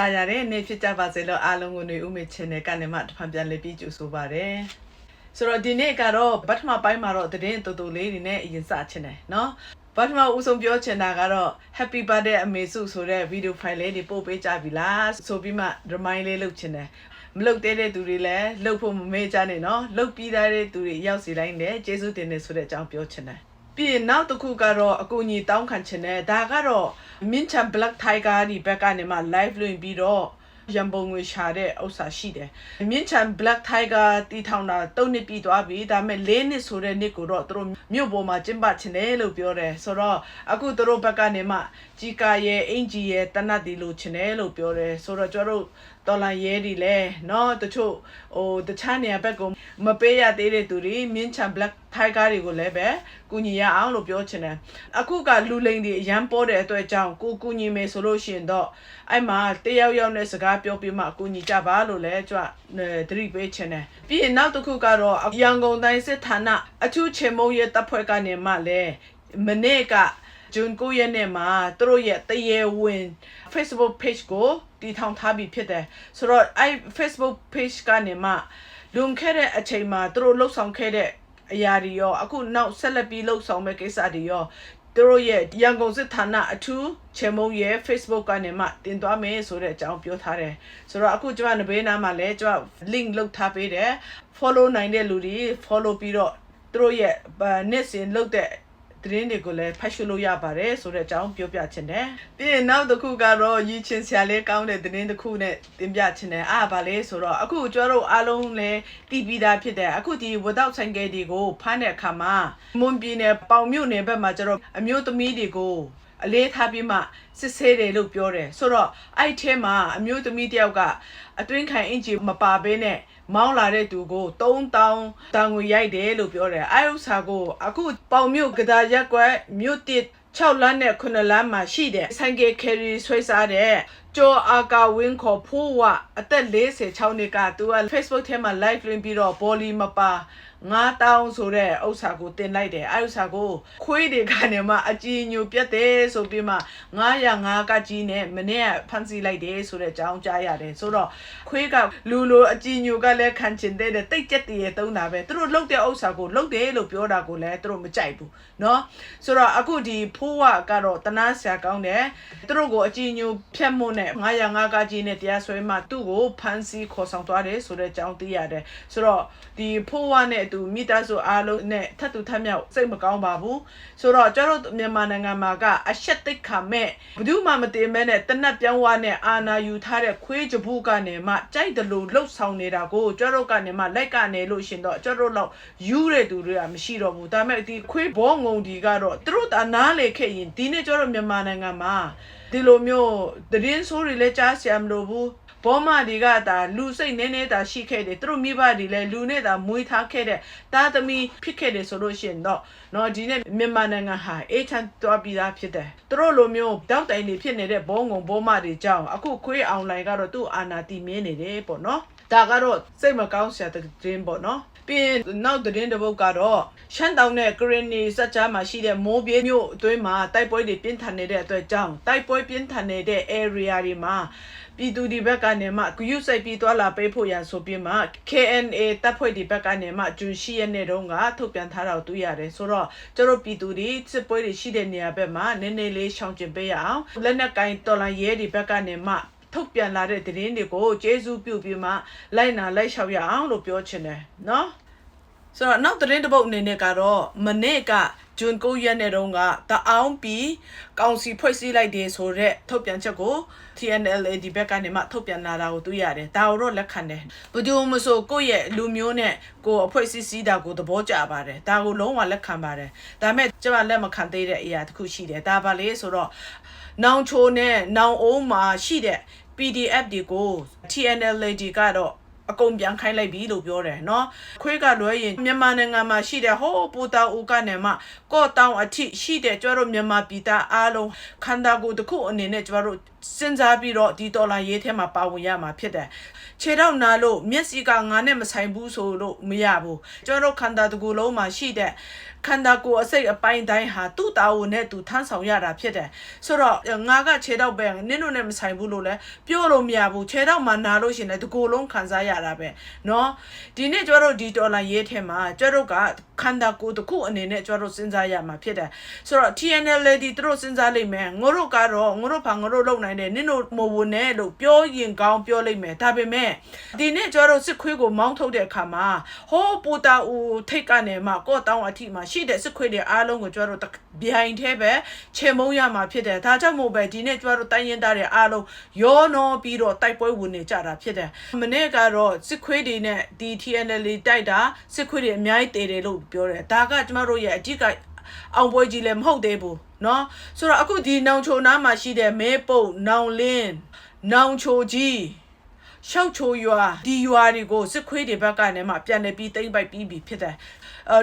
တာရတဲ့နေ့ဖြစ်ကြပါစေလို့အားလုံးကိုຫນွေဦးမေ channel ကနေမှတစ်ဖန်ပြန်လည်ပြီးကြိုဆိုပါရစေ။ဆိုတော့ဒီနေ့ကတော့ပထမပိုင်းမှာတော့တည်င်းတူတူလေးနေနဲ့အရင်စချင်တယ်နော်။ပထမဦးဆုံးပြောချင်တာကတော့ Happy Birthday အမေစုဆိုတဲ့ video file လေးတွေပို့ပေးကြပြီလားဆိုပြီးမှ remind လေးလုပ်ချင်တယ်။မလုပ်သေးတဲ့သူတွေလည်းလုပ်ဖို့မမေ့ကြနဲ့နော်။လုပ်ပြီးသားတဲ့သူတွေရောက်စီလိုက်တယ်ကျေးဇူးတင်တယ်ဆိုတဲ့အကြောင်းပြောချင်တယ်။ ပြီးရင်နောက်တစ်ခုကတော့အကူအညီတောင်းခံချင်တယ်ဒါကတော့ Mincham Black Tiger ဒီဘက်ကနေမှ live လွှင့်ပြီးတော့ရန်ပုံငွေရှာတဲ့ဥစ္စာရှိတယ်။ Mincham Black Tiger တီထောင်တာ၃နှစ်ပြီးသွားပြီဒါပေမဲ့၄နှစ်ဆိုတဲ့နှစ်ကိုတော့သူတို့မြို့ပေါ်မှာကျင်းပချင်တယ်လို့ပြောတယ်ဆိုတော့အခုသူတို့ဘက်ကနေမှကြီးကာရဲ့အင်ဂျီရဲ့တနတ်ဒီလိုချင်တယ်လို့ပြောတယ်ဆိုတော့ကျွန်တော် တို့တော်လာရဲဒီလဲเนาะတချို့ဟိုတခြားနေရာဘက်ကိုမပေးရသေးတဲ့သူတွေ Mincham Black Tiger တွေကိုလည်းပဲကူညီရအောင်လို့ပြောချင်တယ်အခုကလူလိန်တွေအရန်ပေါ်တဲ့အတွက်ကြောင့်ကိုကူညီမယ်ဆိုလို့ရှိရင်တော့အဲ့မှာတယောက်ယောက်နဲ့စကားပြောပြီးမှကူညီကြပါလို့လည်းကြွသတိပေးချင်တယ်ပြီးရင်နောက်တစ်ခုကတော့ရန်ကုန်တိုင်းစစ်ဌာနအထူးချေမုံရဲ့တပ်ဖွဲ့ကနေမှလည်းမနေ့ကဂျွန်9ရက်နေ့မှာသူတို့ရဲ့တရေဝင် Facebook page ကို တည်ထောင်ထားပြီးဖြစ်တယ်ဆိုတော့အဲ့ Facebook page ကနေမှလွန်ခဲ့တဲ့အချိန်မှာသူတို့လှုပ်ဆောင်ခဲ့တဲ့အရာတွေရောအခုနောက်ဆက်လက်ပြီးလှုပ်ဆောင်မဲ့ကိစ္စတွေရောသူတို့ရဲ့ရန်ကုန်စစ်ဌာနအထူးချေမုံရဲ့ Facebook ကနေမှတင်သွားမယ်ဆိုတဲ့အကြောင်းပြောထားတယ်ဆိုတော့အခုကျွန်မနဘေးနားမှာလည်းကျွန်မ link လုပ်ထားပေးတယ် follow နိုင်တဲ့လူတွေ follow ပြီးတော့သူတို့ရဲ့နေ့စဉ်လုပ်တဲ့ သတင်းတွေကိုလည်းဖတ်ရှုလို့ရပါတယ်ဆိုတဲ့အကြောင်းပြောပြချင်တယ်။ပြီးရင်နောက်တစ်ခုကတော့ရည်ချင်းဆရာလေးကောင်းတဲ့သတင်းတစ်ခုနဲ့တင်ပြချင်တယ်။အားပါလေဆိုတော့အခုကျွန်တော်တို့အားလုံးလည်းတည်ပြီးသားဖြစ်တယ်။အခုဒီ without ဆိုင်ကယ်တွေကိုဖမ်းတဲ့အခါမှာမွန်ပြည်နယ်ပေါင်မြို့နယ်ဘက်မှာကျွန်တော်အမျိုးသမီးတွေကိုအလေးထားပြီးမှစစ်ဆေးတယ်လို့ပြောတယ်ဆိုတော့အဲ့ထဲမှာအမျိုးသမီးတယောက်ကအတွင်းခံအင်ဂျီမပါဘဲနဲ့ မောင်းလာတဲ့သူကို3000တောင်ငွေရိုက်တယ်လို့ပြောတယ်အဲဥစ္စာကိုအခုပေါင်မြို့ကဒါရက်ကွက်မြို့တစ်6လမ်းနဲ့9လမ်းမှာရှိတဲ့ဆိုင်ကယ်ကယ်ရီဆွဲစားတဲ့ကျော်အာကာဝင်းခေါ်ဖိုးဝအသက်46နှစ်ကသူက Facebook ထဲမှာ live လွှင့်ပြီးတော့ဘောလီမပါ 9000ဆိုတဲ့ဥစ္စာကိုတင်လိုက်တယ်အဲဥစ္စာကိုခွေးတွေကနေမှအကြည်ညိုပြတ်တယ်ဆိုပြီးမှ905ကကြီးနဲ့မနေ့ကဖမ်းဆီးလိုက်တယ်ဆိုတဲ့အကြောင်းကြားရတယ်ဆိုတော့ခွေးကလူလိုအကြည်ညိုကလည်းခံချင်တဲ့တိတ်ကြက်တည်းတုံးတာပဲသူတို့လုတ်တဲ့ဥစ္စာကိုလုတ်တယ်လို့ပြောတာကိုလည်းသူတို့မကြိုက်ဘူးเนาะဆိုတော့အခုဒီဖိုးဝကတော့တနာဆရာကောင်းတယ်သူတို့ကိုအကြည်ညိုဖြတ်မှုနဲ့905ကကြီးနဲ့တရားစွဲမှသူ့ကိုဖမ်းဆီးခေါ်ဆောင်သွားတယ်ဆိုတဲ့အကြောင်းသိရတယ်ဆိုတော့ဒီဖိုးဝနဲ့ သူမိသားစုအားလုံးနဲ့ထပ်တူထပ်မြောက်စိတ်မကောင်းပါဘူးဆိုတော့ကျတို့မြန်မာနိုင်ငံမှာကအရှက်တိတ်ခါမဲ့ဘယ်သူမှမတင်မဲနဲ့တနတ်ပြောင်းဝါနဲ့အာနာယူထားတဲ့ခွေးကြဘူးကနေမှကြိုက်တယ်လို့လှုပ်ဆောင်နေတာကိုကျတို့ကနေမှလိုက်ကနေလို့ရှင်တော့ကျတို့တော့ယူတဲ့သူတွေကမရှိတော့ဘူးဒါပေမဲ့ဒီခွေးဘောငုံဒီကတော့သူတို့အနားလေခဲ့ရင်ဒီနေ့ကျတို့မြန်မာနိုင်ငံမှာဒီလိုမျိုးသတင်းဆိုးတွေလည်းကြားစရာမလိုဘူး ဘောမတွေကဒါလူစိတ်နည်းနည်းဒါရှိခဲ့တယ်သူတို့မိဘတွေလည်းလူနဲ့ဒါမွေးထားခဲ့တဲ့သားသမီးဖြစ်ခဲ့တယ်ဆိုလို့ရှိရင်တော့နော်ဒီနေ့မြန်မာနိုင်ငံဟာအေးချမ်းသွားပြီးသားဖြစ်တယ်သူတို့လိုမျိုးတောက်တိုင်တွေဖြစ်နေတဲ့ဘောငုံဘောမတွေကြောင့်အခုခွေးအောင်လိုင်ကတော့သူ့အာဏာတည်မြဲနေတယ်ပေါ့နော်ဒါကတော့စိတ်မကောင်းစရာသတင်းပေါ့နော်ပြီးရင်နောက်သတင်းတစ်ပုဒ်ကတော့ရှမ်းတောင်နဲ့ကရင်နီစက်ကြားမှာရှိတဲ့မိုးပြေမြို့အတွင်းမှာတိုက်ပွဲတွေပြင်းထန်နေတဲ့အတွက်ကြောင့်တိုက်ပွဲပြင်းထန်နေတဲ့ area တွေမှာ ပြည်သူဒီဘက်ကနေမှဂယုစိုက်ပြီးသွားလာပေးဖို့ရန်ဆိုပြီးမှ KNA တပ်ဖွဲ့ဒီဘက်ကနေမှဂျွန်ရှိရဲ့နေ့တုန်းကထုတ်ပြန်ထားတာကိုတွေ့ရတယ်ဆိုတော့ကျတို့ပြည်သူတွေစစ်ပွဲတွေရှိတဲ့နေရာဘက်မှာနည်းနည်းလေးရှောင်ကျင်ပေးရအောင်လက်နက်ကင်တော်လန်ရဲဒီဘက်ကနေမှထုတ်ပြန်လာတဲ့သတင်းတွေကိုကျေးဇူးပြုပြီးမှလိုက်နာလိုက်လျှောက်ရအောင်လို့ပြောချင်တယ်နော် ဆိုတော့နောက်သတင်းတစ်ပုဒ်အနေနဲ့ကတော့မနေ့ကဂျွန်9ရက်နေ့တုန်းကတအောင်ပြီးကောင်စီဖွဲ့စည်းလိုက်တယ်ဆိုတော့ထုတ်ပြန်ချက်ကို TNLA ဒီဘက်ကနေမှထုတ်ပြန်လာတာကိုတွေ့ရတယ်ဒါတော့လက်ခံတယ်ဘယ်သူမှဆိုကိုယ့်ရဲ့လူမျိုးနဲ့ကိုယ်အဖွဲ့အစည်းစည်းတာကိုသဘောကျပါတယ်ဒါကိုလုံးဝလက်ခံပါတယ်ဒါပေမဲ့ကျွန်မလက်မခံသေးတဲ့အရာတစ်ခုရှိတယ်ဒါပါလေဆိုတော့နောင်ချိုနဲ့နောင်အိုးမှာရှိတဲ့ PDF တွေကို TNLA ဒီကတော့ အကုန်ပြန်ခိုင်းလိုက်ပြီလို့ပြောတယ်နော်ခွေးကလွဲရင်မြန်မာနိုင်ငံမှာရှိတဲ့ဟိုးပူတာဦးကနေမှကော့တောင်အထိရှိတဲ့ကျတို့မြန်မာပြည်သားအားလုံးခန္ဓာကိုယ်တစ်ခုအနေနဲ့ကျတို့စဉ်းစားပြီးတော့ဒီဒေါ်လာရေးထဲမှာပါဝင်ရမှာဖြစ်တယ်ခြေထောက်နာလို့မျက်စိကငါနဲ့မဆိုင်ဘူးဆိုလို့မရဘူးကျတို့ခန္ဓာတစ်ခုလုံးမှာရှိတဲ့ ခန္ဓာကိုယ်အစိတ်အပိုင်းတိုင်းဟာသူ့တာဝန်နဲ့သူထမ်းဆောင်ရတာဖြစ်တယ်ဆိုတော့ငါကခြေတော့ပဲနင်းတို့နဲ့မဆိုင်ဘူးလို့လဲပြောလို့မရဘူးခြေတော့မှနာလို့ရှရင်လဲတစ်ကိုယ်လုံးခံစားရတာပဲเนาะဒီနေ့ကျွန်တော်တို့ဒီဒေါ်လာရေးထဲမှာကျွန်တော်တို့ကခန္ဓာကိုယ်တစ်ခုအနေနဲ့ကျွန်တော်တို့စဉ်းစားရမှာဖြစ်တယ်ဆိုတော့ TNL လေဒီသူတို့စဉ်းစားလိမ့်မယ်ငို့တို့ကတော့ငို့တို့ဘာငို့တို့လုံနိုင်တယ်နင်းတို့မဝင်နဲ့လို့ပြောရင်ကောင်းပြောလိမ့်မယ်ဒါပေမဲ့ဒီနေ့ကျွန်တော်တို့စစ်ခွေးကိုမောင်းထုတ်တဲ့အခါမှာဟိုးပူတာဦးထိတ်ကနေမှကော့တောင်းအထိမှာ ရှိတဲ့စစ်ခွေးတွေအားလုံးကိုကျွန်တော်တို့ behind ထဲပဲချေမုံရမှာဖြစ်တယ်ဒါကြောင့်မို့ပဲဒီနေ့ကျွန်တော်တို့တိုင်းရင်သားတွေအားလုံးရောနောပြီးတော့တိုက်ပွဲဝင်နေကြတာဖြစ်တယ်မနေ့ကတော့စစ်ခွေးတွေနဲ့ဒီ TNL တိုက်တာစစ်ခွေးတွေအများကြီးတည်တယ်လို့ပြောတယ်ဒါကကျွန်တော်တို့ရဲ့အကြီးကအောင်ပွဲကြီးလည်းမဟုတ်သေးဘူးเนาะဆိုတော့အခုဒီနောင်ချိုနားမှာရှိတဲ့မဲပုတ်နောင်လင်းနောင်ချိုကြီးရှောက်ချိုရွာဒီရွာတွေကိုစစ်ခွေးတွေဘက်ကနေမှပြန်နေပြီးတိမ့်ပိုက်ပြီးပြီဖြစ်တယ်အ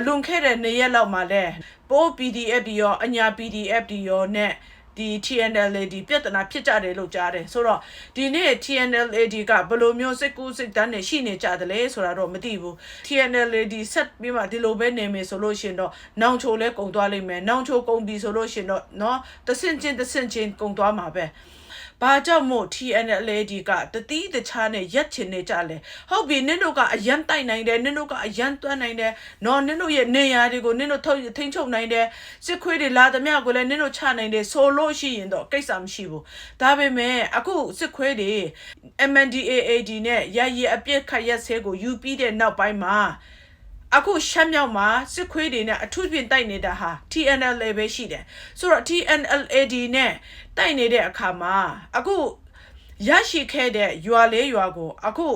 လွန်ခဲ့တဲ့နေရက်လောက်မှာလဲပိုး PDF တွေရောအညာ PDF တွေရောနဲ့ဒီ TNLAD ပြဿနာဖြစ်ကြတယ်လို့ကြားတယ်ဆိုတော့ဒီနေ့ TNLAD ကဘယ်လိုမျိုးစိတ်ကူးစိတ်တန်းနဲ့ရှိနေကြတယ်လဲဆိုတာတော့မသိဘူး TNLAD ဆက်ပြီးမှဒီလိုပဲနေမယ်ဆိုလို့ရှင်တော့နောင်ချိုလဲကုံသွားလိမ့်မယ်နောင်ချိုကုံပြီဆိုလို့ရှင်တော့เนาะတဆင့်ချင်းတဆင့်ချင်းကုံသွားမှာပဲ ဘာကြောင့်မို့ TNLAD ကတတိတခြားနဲ့ရက်ချင်နေကြလဲဟုတ်ပြီနင်တို့ကအရန်တိုက်နိုင်တယ်နင်တို့ကအရန်တွန်းနိုင်တယ်နော်နင်တို့ရဲ့နေရာတွေကိုနင်တို့ထုတ်ထိန်းချုပ်နိုင်တယ်စစ်ခွေးတွေလာသမျှကိုလည်းနင်တို့ချနိုင်တယ်ဆိုလို့ရှိရင်တော့ကိစ္စမရှိဘူးဒါပေမဲ့အခုစစ်ခွေးတွေ MNDAAD နဲ့ရရအပြစ်ခတ်ရက်ဆဲကိုယူပြီးတဲ့နောက်ပိုင်းမှာအခုရှမ်းမြောက်မှာစစ်ခွေးတွေနဲ့အထူးဖြင့်တိုက်နေတာဟာ TNL ပဲရှိတယ်ဆိုတော့ TNLAD နဲ့ တိုက်နေတဲ့အခါမှာအခုရရှိခဲ့တဲ့ရွာလေးရွာကိုအခု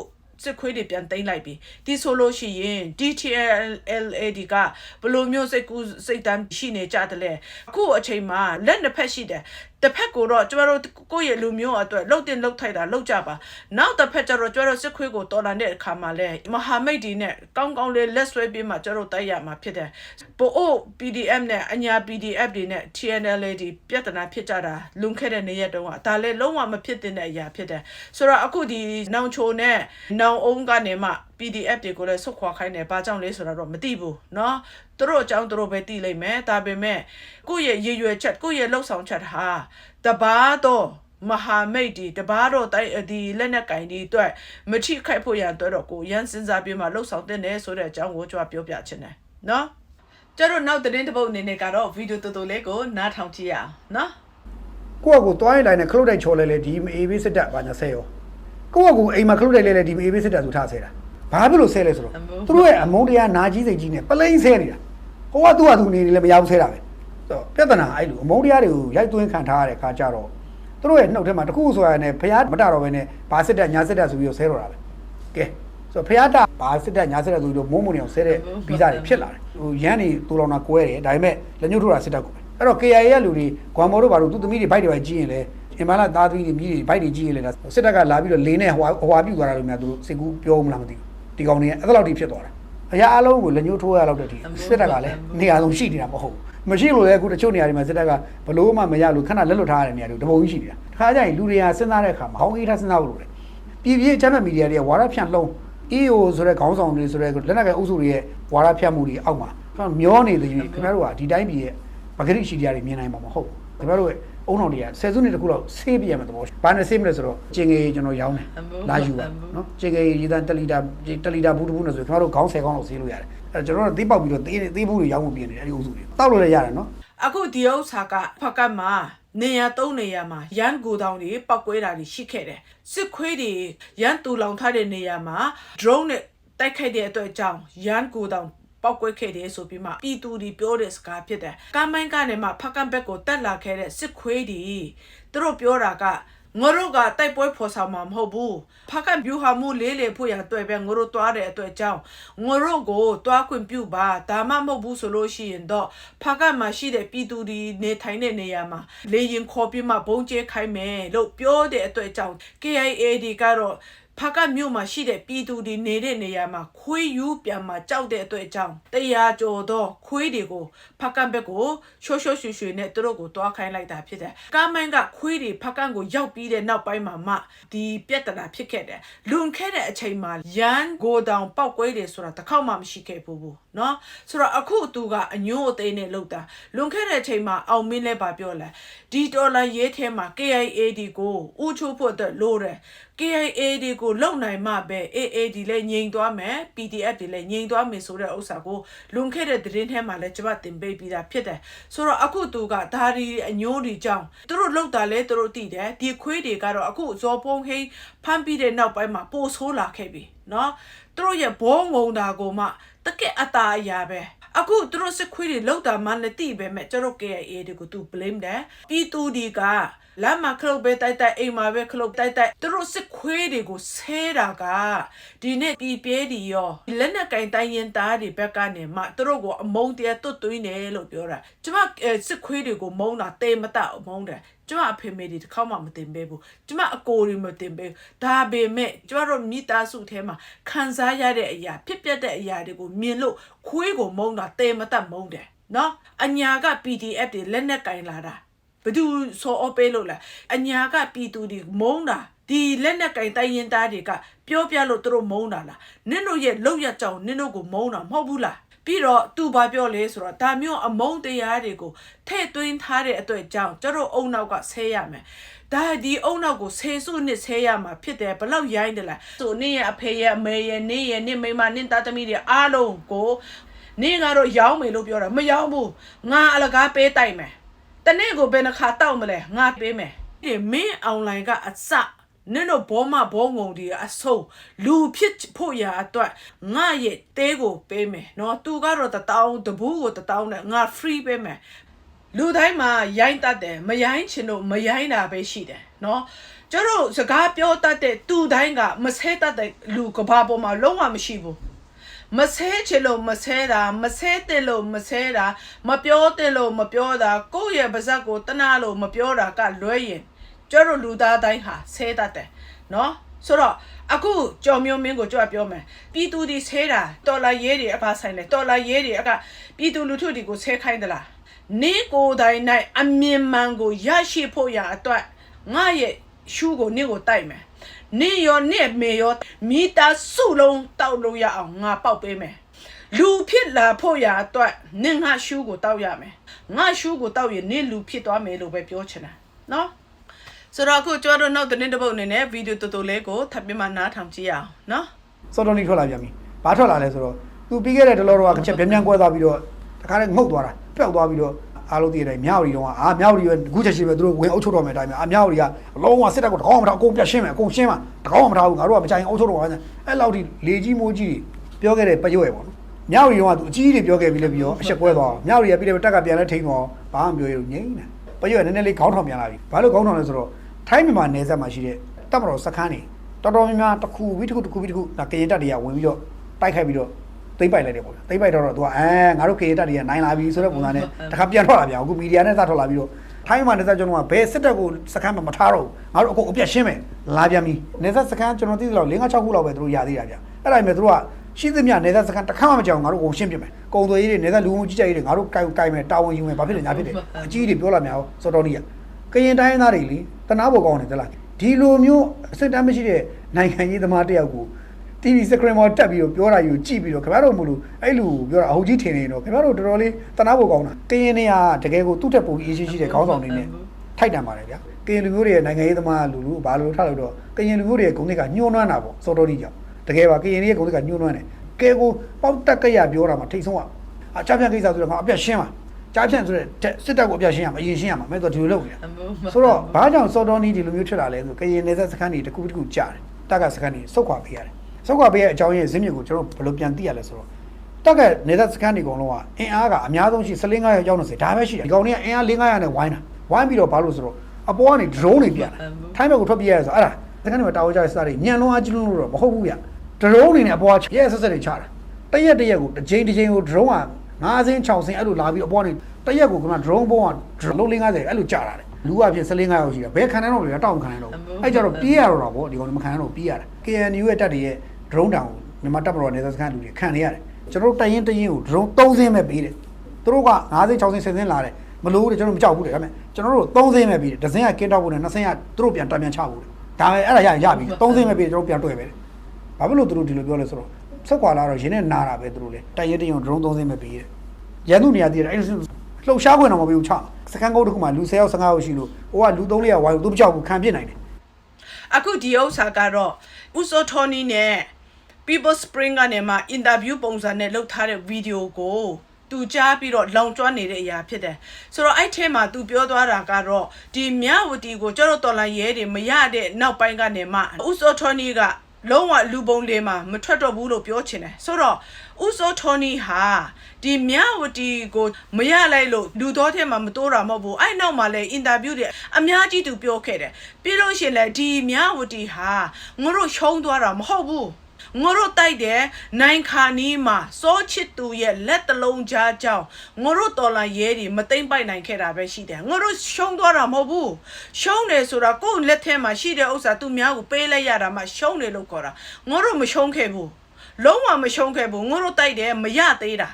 စစ်ခွေးတွေပြန်သိမ်းလိုက်ပြီဒီဆိုလို့ရှိရင် DTLAD ကဘယ်လိုမျိုးစိတ်ကူးစိတ်တမ်းရှိနေကြတယ်လဲအခုအချိန်မှာလက်နှစ်ဖက်ရှိတယ် တစ်ဖက်ကိုတော့ကျမတို့ကိုယ့်ရဲ့လူမျိုးအတွက်လှုပ်တင်လှုပ်ထိုက်တာလှုပ်ကြပါနောက်တစ်ဖက်ကျတော့ကျမတို့စစ်ခွေးကိုတော်လာတဲ့အခါမှာလဲမဟာမိတ်ဒီနဲ့ကောင်းကောင်းလေးလက်ဆွဲပြီးမှကျမတို့တိုက်ရမှာဖြစ်တယ်ပို့အို PDF နဲ့အညာ PDF တွေနဲ့ TNL တွေပြဿနာဖြစ်ကြတာလွန်ခဲ့တဲ့နေ့ရက်တုန်းကဒါလည်းလုံးဝမဖြစ်တဲ့အရာဖြစ်တယ်ဆိုတော့အခုဒီနောင်ချိုနဲ့နောင်အုံးကနေမှ PDF တွေကိုလည်းဆုတ်ခွာခိုင်းတယ်ဘာကြောင့်လဲဆိုတာတော့မသိဘူးเนาะသူတို့အကြောင်းသူတို့ပဲသိလိမ့်မယ်ဒါပေမဲ့ကိုယ့်ရဲ့ရည်ရွယ်ချက်ကိုယ့်ရဲ့လှုပ်ဆောင်ချက်ဟာတဘာတော့မဟာမိတ်ဒီတဘာတော့တိုက်ဒီလက်နက်ကင်ဒီအတွက်မချိခိုက်ဖို့ရန်အတွက်တော့ကိုရန်စဉ်းစားပြီးမှလှုပ်ဆောင်တဲ့နေဆိုတဲ့အကြောင်းကိုကျွန်တော်ပြောပြချင်တယ်เนาะကျတော့နောက်သတင်းတစ်ပုဒ်အနေနဲ့ကတော့ဗီဒီယိုတူတူလေးကိုနားထောင်ကြည့်ရအောင်เนาะ ကိုယ့်အကူသွားရင်တိုင်းနဲ့ခလုတ်တိုက်ချော်လဲလဲဒီမအေးဘေးစစ်တပ်ဘာညာဆဲရောကိုယ့်အကူအိမ်မှာခလုတ်တိုက်လဲလဲဒီမအေးဘေးစစ်တပ်ဆိုထားဆဲတာ ဘာဖြစ်လို့ဆဲလဲဆိုတော့သူတို့ရဲ့အမုန်းတရားနာကြီးစိတ်ကြီးနဲ့ပလိန်ဆဲနေတာကိုကသူ့ဟာသူနေနေလဲမရဘူးဆဲတာပဲဆိုတော့ပြဿနာအဲ့လိုအမုန်းတရားတွေကိုရိုက်သွင်းခံထားရတဲ့ခါကြတော့သူတို့ရဲ့နှုတ်ထဲမှာတခုဆိုရနဲ့ဖျားမတတော့ဘဲနဲ့ဘာစစ်တပ်ညာစစ်တပ်ဆိုပြီးတော့ဆဲတော့တာပဲကဲဆိုတော့ဖျားတာဘာစစ်တပ်ညာစစ်တပ်ဆိုပြီးတော့မုံမုံနေအောင်ဆဲတဲ့ဗီဇတွေဖြစ်လာတယ်ဟိုရန်နေတူလောင်တာကွဲတယ်ဒါပေမဲ့လက်ညှိုးထိုးတာစစ်တပ်ကိုပဲအဲ့တော့ KIA ရဲ့လူတွေဂွမ်မော်တို့ဘာလို့သူသမီးတွေဘိုက်တွေပဲကြီးရင်လဲအင်မလာသားသမီးတွေမြည်တွေဘိုက်တွေကြီးရင်လဲဒါစစ်တပ်ကလာပြီးတော့လေးနဲ့ဟွာဟွာပြူသွားတာလို့များသူတို့စိတ်ကူးပြောမလားမသိဘူး ဒီကောင်တွေအဲ့ဒါလောက်ထိဖြစ်သွားတာအရာအလုံးကိုလက်ညှိုးထိုးရလောက်တဲ့ဒီစစ်တပ်ကလည်းနေရာဆုံးရှိနေတာမဟုတ်ဘူးမရှိလို့လေအခုတချို့နေရာတွေမှာစစ်တပ်ကဘလို့မှမရလို့ခဏလက်လွတ်ထားရတဲ့နေရာတွေတပုံကြီးရှိနေတာတခါကျရင်လူတွေကစဉ်းစားတဲ့အခါမှာဟောင်းအေးထားစဉ်းစားလို့လေပြည်ပြည်အချမ်းမဲ့မီဒီယာတွေကဝါရဖြန့်လုံး EO ဆိုတဲ့ခေါင်းဆောင်တွေဆိုတဲ့လက်နက်ကိုင်အုပ်စုတွေရဲ့ဝါရဖြန့်မှုတွေအောက်မှာကျွန်တော်မျောနေတဲ့ယူခင်ဗျားတို့ကဒီတိုင်းပြည်ရဲ့ပဂရိရှိတရားတွေမြင်နိုင်မှာမဟုတ်ဘူးခင်ဗျားတို့ရဲ့ အုံတော်တွေကဆယ်စုနှစ်တခုလောက်ဆေးပြရမယ်သဘောဘာနဲ့ဆေးမလဲဆိုတော့ကျင်ငယ်ကျွန်တော်ရောင်းတယ်လာယူပါနော်ကျင်ငယ်ရေတန်1လီတာ1လီတာဘူးတဘူးနဲ့ဆိုခင်ဗျားတို့ခေါင်း10ခေါင်းလောက်ဆေးလို့ရတယ်အဲကျွန်တော်တို့သေးပေါက်ပြီးတော့သေးသေးဘူးတွေရောင်းဖို့ပြင်နေတယ်အဲဒီအုပ်စုတွေတောက်လို့လည်းရတယ်နော်အခုဒီဥစ္စာကဖက်ကတ်မှာနေရသုံးနေရမှာရန်ကိုတောင်တွေပောက်ကွဲတာတွေရှိခဲ့တယ်စစ်ခွေးတွေရန်တူလောင်ထားတဲ့နေရာမှာ drone နဲ့တိုက်ခိုက်တဲ့အတွက်ကြောင့်ရန်ကိုတောင် ပောက်ကွဲခဲ့တယ်ဆိုပြီးမှပြည်သူတွေပြောတဲ့စကားဖြစ်တယ်။ကာမိုင်းကနေမှဖက်ကံဘက်ကိုတက်လာခဲ့တဲ့စစ်ခွေးတွေသူတို့ပြောတာကငါတို့ကတိုက်ပွဲဖော်ဆောင်မှာမဟုတ်ဘူးဖက်ကံပြူဟာမှုလေးလေဖို့ရအတွက်ပဲငါတို့တွားတဲ့အတွက်ကြောင့်ငါတို့ကိုတွားခွင့်ပြုပါဒါမှမဟုတ်ဘူးဆိုလို့ရှိရင်တော့ဖက်ကံမှာရှိတဲ့ပြည်သူတွေနေထိုင်တဲ့နေရာမှာလေရင်ခေါ်ပြီးမှဘုံကျဲခိုင်းမယ်လို့ပြောတဲ့အတွက်ကြောင့် KIA ဒီကတော့ ဖကမြို့မှာရှိတဲ့ပြည်သူတွေနေတဲ့နေရာမှာခွေးယူပြန်မှာကြောက်တဲ့အတွက်ကြောင့်တရားကျော်သောခွေးတွေကိုဖကဘက်ကိုရှိုးရှိုးရွှေရွှေနဲ့သူတို့ကိုတွားခိုင်းလိုက်တာဖြစ်တယ်။ကားမိုင်းကခွေးတွေဖကကိုရောက်ပြီးတဲ့နောက်ပိုင်းမှာမှဒီပြဿနာဖြစ်ခဲ့တယ်။လွန်ခဲ့တဲ့အချိန်မှာရန်ကိုတောင်ပောက်ကွဲတယ်ဆိုတာတစ်ခေါက်မှမရှိခဲ့ဘူးနော်ဆိုတော့အခုသူကအညို့အသိနဲ့လောက်တာလွန်ခဲ့တဲ့အချိန်မှာအောင်မင်းလည်းပါပြောလာဒီဒေါ်လာရေးထဲမှာ KIAD ကိုဥချိုးဖို့အတွက်လိုတယ် KIAD ကိုလုံနိုင်မှပဲ AAD လည်းငြိမ်သွားမယ် PDF တွေလည်းငြိမ်သွားမယ်ဆိုတဲ့ဥစ္စာကိုလွန်ခဲ့တဲ့သတင်းထဲမှာလည်းကျွန်မတင်ပေးပြီးတာဖြစ်တယ်ဆိုတော့အခုသူကဒါဒီအညိုးတွေကြောင့်သူတို့လောက်တာလဲသူတို့သိတယ်ဒီခွေးတွေကတော့အခုဇော်ပုံဟိန်းဖမ်းပြီးတဲ့နောက်ပိုင်းမှာပို့ဆိုးလာခဲ့ပြီနော်သူတို့ရဲ့ဘောငုံတာကိုမှ တကက်အတားအရာပဲအခုသူတို့စစ်ခွေးတွေလောက်တာမှလည်းသိပဲမဲ့ကျတို့ KIA တွေကိုသူ blame တယ်ပြည်သူတွေကလမ်းမှာခလုတ်ပဲတိုက်တိုက်အိမ်မှာပဲခလုတ်တိုက်တိုက်သူတို့စစ်ခွေးတွေကိုဆဲတာကဒီနေ့ပြည်ပြဲဒီရောဒီလက်နက်ကင်တိုင်းရင်သားတွေဘက်ကနေမှသူတို့ကိုအမုန်းတရားတွတ်သွင်းတယ်လို့ပြောတာကျမအဲစစ်ခွေးတွေကိုမုန်းတာတေမတမုန်းတယ် ကျမအဖေမေတွေတစ်ခေါက်မှမတင်ပေးဘူးကျမအကိုတွေမတင်ပေးဘူးဒါပေမဲ့ကျမတို့မိသားစုထဲမှာခံစားရတဲ့အရာဖြစ်ပျက်တဲ့အရာတွေကိုမြင်လို့ခွေးကိုမုန်းတာတေမတမုန်းတယ်နော်အညာက PDF တွေလက်နက်ကင်လာတာဘယ်သူစောအပေးလို့လဲအညာကပြည်သူတွေမုန်းတာဒီလက်နက်ကင်တိုင်းရင်သားတွေကပြောပြလို့သူတို့မုန်းတာလားနင့်တို့ရဲ့လောက်ရကြောင်နင့်တို့ကိုမုန်းတာမဟုတ်ဘူးလား ပြီးတော့သူဘာပြောလဲဆိုတော့ဒါမျိုးအမုန်းတရားတွေကိုထဲ့သွင်းထားတဲ့အတွက်ကြောင့်ကျတို့အုံနောက်ကဆဲရမယ်ဒါဒီအုံနောက်ကိုဆဲစုနှစ်ဆဲရမှာဖြစ်တယ်ဘလောက်ရိုင်းတယ်လားဆိုနင့်ရဲ့အဖေရဲ့အမေရဲ့နင့်ရဲ့နင့်မိမနင့်သားသမီးတွေအားလုံးကိုနင့်ကတော့ရောင်းမယ်လို့ပြောတာမရောင်းဘူးငါအလကားပေးတိုက်မယ်တနေ့ကိုဘယ်နှခါတောက်မလဲငါပေးမယ်ဒီမင်းအွန်လိုင်းကအစ နင်တို့ဘောမဘောငုံဒီအဆုံးလူဖြစ်ဖို့ရာအတွက်ငါရဲ့တဲကိုပေးမယ်နော်သူကတော့တတောင်းတဘူးကိုတတောင်းနဲ့ငါ free ပေးမယ်လူတိုင်းမှာရိုင်းတတ်တယ်မရိုင်းချင်လို့မရိုင်းတာပဲရှိတယ်နော်ကျတို့စကားပြောတတ်တဲ့သူတိုင်းကမဆဲတတ်တဲ့လူကဘာပေါ်မှာလုံးဝမရှိဘူးမဆဲချင်လို့မဆဲတာမဆဲတဲ့လို့မဆဲတာမပြောတဲ့လို့မပြောတာကိုယ့်ရဲ့ပါဇက်ကိုတနာလို့မပြောတာကလွဲရင် ကျတို့လူသားတိုင်းဟာဆဲတတ်တယ်နော်ဆိုတော့အခုကြော်မျိုးမင်းကိုကြွပြောမယ်ပြည်သူဒီဆဲတာတော်လာရဲတွေအပါဆိုင်လေတော်လာရဲတွေအကပြည်သူလူထုတွေကိုဆဲခိုင်းသလားနေကိုယ်တိုင်၌အမြင်မှန်ကိုရရှိဖို့ရအတွက်ငါရဲ့ရှူးကိုနင့်ကိုတိုက်မယ်နေရောနဲ့မေရောမိသားစုလုံးတောက်လို့ရအောင်ငါပေါက်ပေးမယ်လူဖြစ်လာဖို့ရာအတွက်နင်ငါရှူးကိုတောက်ရမယ်ငါရှူးကိုတောက်ရင်နင်လူဖြစ်သွားမယ်လို့ပဲပြောချင်တာနော် ဆိုတော့အခုကျွန်တော်တို့နောက်တဲ့နေ့တစ်ပုတ်အနေနဲ့ဗီဒီယိုတော်တော်လေးကိုထပ်ပြီးမှနားထောင်ကြည့်ရအောင်နော်စောတော်နီထွက်လာပြန်ပြီဘာထွက်လာလဲဆိုတော့သူပြီးခဲ့တဲ့ဒလောတော့ကချက်ပြန်ပြန်ကွဲသွားပြီးတော့တခါတည်းငုတ်သွားတာပျောက်သွားပြီးတော့အားလုံးသိတဲ့အတိုင်းမြောက်ရီတော့အာမြောက်ရီကအခုချက်ရှိပဲသူတို့ဝင်အုပ်ချုပ်တော်မယ်အတိုင်းပဲအာမြောက်ရီကအလုံးဝစစ်တပ်ကိုတကောင်းမထားအကုန်ပြတ်ရှင်းမယ်အကုန်ရှင်းမှာတကောင်းမထားဘူးငါတို့ကမကြိုင်အုပ်ချုပ်တော်ပါနဲ့အဲ့လောက်ထိလေကြီးမိုးကြီးပြောခဲ့တဲ့ပရွက်ပေါ့နော်မြောက်ရီကသူအကြီးကြီးပြောခဲ့ပြီးလဲပြီးတော့အဆက်ကွဲသွားမြောက်ရီကပြီးတော့တက်ကပြန်လဲထိန်သွားဘာမှမပြောရဘူးငြိမ့်နေပရွက်နည်းနည်းလေးခေါင်းထောင်ပြန်လာပြီဘာလို့ခေါင်းထောင်လဲဆိုတော့ ထိုင်းမြန်မာနယ်စပ်မှာရှိတဲ့တပ်မတော်စခန်းနေတော်တော်များများတစ်ခုပြီးတစ်ခုတစ်ခုပြီးတစ်ခုဒါကရင်တပ်တွေကဝင်ပြီးတော့တိုက်ခိုက်ပြီးတော့သိမ့်ပိုက်လိုက်တယ်ပေါ့သိမ့်ပိုက်တော့တော့သူကအဲငါတို့ကရင်တပ်တွေကနိုင်လာပြီဆိုတဲ့ပုံစံနဲ့တခါပြန်ထွက်လာပြန်အခုမီဒီယာနဲ့စထွက်လာပြီးတော့ထိုင်းမှာနယ်စပ်ကျွန်တော်ကဘယ်စစ်တပ်ကိုစခန်းမှာမထားတော့ဘူးငါတို့အကုန်အပြတ်ရှင်းမယ်လာပြန်ပြီနယ်စပ်စခန်းကျွန်တော်သိသလောက်၄၅6ခုလောက်ပဲသူတို့ရသေးတာဗျအဲ့ဒါပေမဲ့သူတို့ကရှိသမျှနယ်စပ်စခန်းတစ်ခါမှမကြောက်ငါတို့ကိုရှင်းပြမယ်ကုံသွေးကြီးတွေနယ်စပ်လူမှုကြီးကြပ်ရေးတွေငါတို့ကိုင်ကိုင်မယ်တာဝန်ယူမယ်ဘာဖြစ်လဲညာဖြစ်တယ်အကြီးတွေပြောလာများစောတော်ကြီးက ကရင်တိုင်းသားတွေလေတနာဖို့ကောင်းတယ်သလားဒီလိုမျိုးအစစ်တမ်းမရှိတဲ့နိုင်ငံရေးသမားတယောက်ကို TV screen မှာတက်ပြီးတော့ပြောတာယူကြည့်ပြီးတော့ခင်ဗျားတို့မလို့အဲ့လိုပြောတာအဟုတ်ကြီးထင်နေတော့ခင်ဗျားတို့တော်တော်လေးတနာဖို့ကောင်းတာကရင်နေရတကယ်ကိုသူ့တက်ပုံကြီးအရှိရှိတဲ့ခေါင်းဆောင်တွေနဲ့ထိုက်တန်ပါတယ်ဗျာကရင်လူမျိုးတွေရဲ့နိုင်ငံရေးသမားလူလူဘာလို့ထားလို့တော့ကရင်လူမျိုးတွေရဲ့ဂုဏ်သိက္ခာညှိုးနွမ်းတာပေါ့စောတော်ကြီးကြောင့်တကယ်ပါကရင်တွေရဲ့ဂုဏ်သိက္ခာညှိုးနွမ်းတယ်ကဲကိုပေါက်တက်ကရပြောတာမှထိတ်ဆုံးอ่ะအချပြန့်ကိစ္စဆိုတော့ငါအပြတ်ရှင်းပါ ကြားဖြန့်ဆိုတဲ့စစ်တပ်ကိုအပြတ်ရှင်းရမှာအရင်ရှင်းရမှာမဲတော့ဒီလိုလုပ်နေတာဆိုတော့ဘာကြောင့်စောတော်နီးဒီလိုမျိုးထွက်လာလဲဆိုကရင်နယ်စပ်စခန်းတွေတစ်ခုတစ်ခုကြားတယ်တက်ကစခန်းတွေစုတ်ခွာပေးရတယ်စုတ်ခွာပေးရဲ့အကြောင်းရင်းဇင်းမြစ်ကိုကျွန်တော်ဘယ်လိုပြန်သိရလဲဆိုတော့တက်ကနယ်စပ်စခန်းတွေအကုန်လုံးကအင်အားကအများဆုံးရှိ15ရောက်ရောက်နေစေဒါပဲရှိတယ်ဒီကောင်တွေကအင်အား500နဲ့ဝိုင်းတာဝိုင်းပြီးတော့ဘာလို့ဆိုတော့အပေါ်ကနေ drone တွေပြန်တယ်ထိုင်းဘက်ကိုထွက်ပြေးရဆိုအဲ့ဒါစခန်းတွေမှာတာဝန်ကျတဲ့စတာတွေညံလုံးအကြီးလုံးလို့တော့မဟုတ်ဘူးဗျ drone တွေနဲ့အပေါ်ကရဲဆက်ဆက်တွေချတာတရက်တရက်ကိုတစ်ချိန်တစ်ချိန်ကို drone က 9စင်း6စင်းအဲ့လိုလာပြီးအပေါ်ကနေတရက်ကိုကမှ drone ပေါ်က drone 50အဲ့လိုကြာတာတယ်လူကဖြစ်14 5ယောက်ရှိတာဘယ်ခံနိုင်တော့လဲတောက်မခံနိုင်တော့ဘူးအဲ့ကြတော့ပြေးရတော့တာဗောဒီကောင်မခံနိုင်တော့ပြေးရတာ KNU ရဲ့တက်တွေရဲ့ drone တောင်မြန်မာတပ်မတော်နယ်စပ်စခန်းလူတွေခံနေရတယ်ကျွန်တော်တို့တရင်တရင်ကို drone 3စင်းပဲပေးတယ်သူတို့က50 60စင်း10စင်းလာတယ်မလို့တဲ့ကျွန်တော်မကြောက်ဘူးတဲ့ဒါပေမဲ့ကျွန်တော်တို့3စင်းပဲပေးတယ်တစ်စင်းကကင်းတောက်ဖို့နဲ့နှစ်စင်းကသူတို့ပြန်တံပြန်ချဖို့ဒါပဲအဲ့ဒါရရပြီ3စင်းပဲပေးတယ်ကျွန်တော်ပြန်တွေ့ပဲဘာဖြစ်လို့သူတို့ဒီလိုပြောလဲဆိုတော့ ဆက်ကွာလာတော့ရင်းနဲ့နာတာပဲသူတို့လေတရင်တရင်ကို drone 3စင်းပဲပေးတယ်ရန်သူနေရာတည်တယ်အဲ့လှုပ်ရှားခွင့်တော့မပေးဘူးချစကန်ကုန်းတစ်ခုမှလူ10ယောက်15ယောက်ရှိလို့ဟိုကလူ300ယောက်ဝိုင်းသူမကြောက်ဘူးခံပြစ်နိုင်တယ်အခုဒီဥစ္စာကတော့ဥဆိုထော်နီနဲ့ People Spring ကနေမှအင်တာဗျူးပုံစံနဲ့လုပ်ထားတဲ့ဗီဒီယိုကိုသူကြားပြီးတော့လောင်ကျွမ်းနေတဲ့အရာဖြစ်တယ်ဆိုတော့အဲ့ထဲမှာသူပြောသွားတာကတော့ဒီမြဝတီကိုကျတော့တော်လိုင်းရဲတွေမရတဲ့နောက်ပိုင်းကနေမှဥဆိုထော်နီက လုံးဝလူပုံလေးမှာမထွက်တော့ဘူးလို့ပြောချင်တယ်ဆိုတော့ဥဆိုထော်နီဟာဒီမြဝတီကိုမရလိုက်လို့လူတော်ထဲမှာမတိုးတာမဟုတ်ဘူးအဲ့နောက်မှာလည်းအင်တာဗျူးတွေအများကြီးသူပြောခဲ့တယ်ပြီးလို့ရှိရင်လည်းဒီမြဝတီဟာငါတို့ရှုံးသွားတာမဟုတ်ဘူး ငါတို့တိုက်တဲ့နိုင်ခါနီးမှာစောချစ်သူရဲ့လက်တလုံးကြားကြောင်းငါတို့တော်လာရဲတွေမသိမ့်ပိုက်နိုင်ခဲ့တာပဲရှိတယ်ငါတို့ရှုံးသွားတာမဟုတ်ဘူးရှုံးတယ်ဆိုတာကိုယ့်လက်ထဲမှာရှိတဲ့ဥစ္စာသူများကိုပေးလိုက်ရတာမှရှုံးတယ်လို့ခေါ်တာငါတို့မရှုံးခဲ့ဘူးလုံးဝမရှုံးခဲ့ဘူးငါတို့တိုက်တယ်မရသေးတာ